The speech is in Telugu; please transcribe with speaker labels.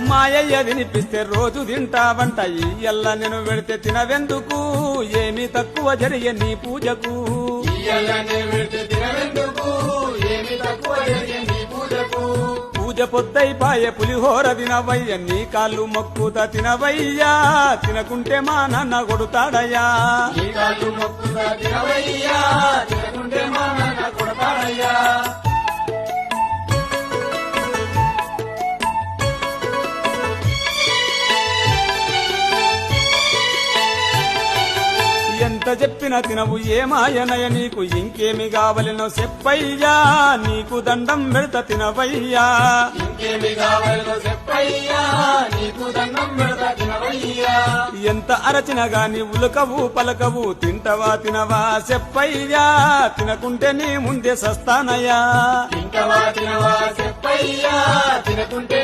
Speaker 1: మాయయ్య వినిపిస్తే రోజు తింటావంట. ఇయ్యల్ల నేను పెడితే తినవెందుకు? ఏమి తక్కువ జరిగే నీ పూజకు. పూజ పొద్దైపాయే పులిహోర తినవయ్య. నీ కాళ్ళు మొక్కుత తినవయ్యా. తినకుంటే మా నాన్న కొడుతాడయ్యా.
Speaker 2: తినవయ్యా.
Speaker 1: చెప్పినా తినవు ఏమాయనయ నీకు? ఇంకేమి కావలెనో చెప్పయ్యా. నీకు దండం పెడత తినవయ్యా.
Speaker 2: ఇంకేమి కావాలో చెప్పయ్యా. నీకు దండం పెడతా తినవయ్యా.
Speaker 1: ఎంత అరచిన గాని ఉలకవు పలకవు తింటవా తినవా చెప్పయ్యా. తినకుంటే నీ ముందే సస్తానయ్యా.
Speaker 2: తింటవా తినవా చెప్పయ్యా. తినకుంటే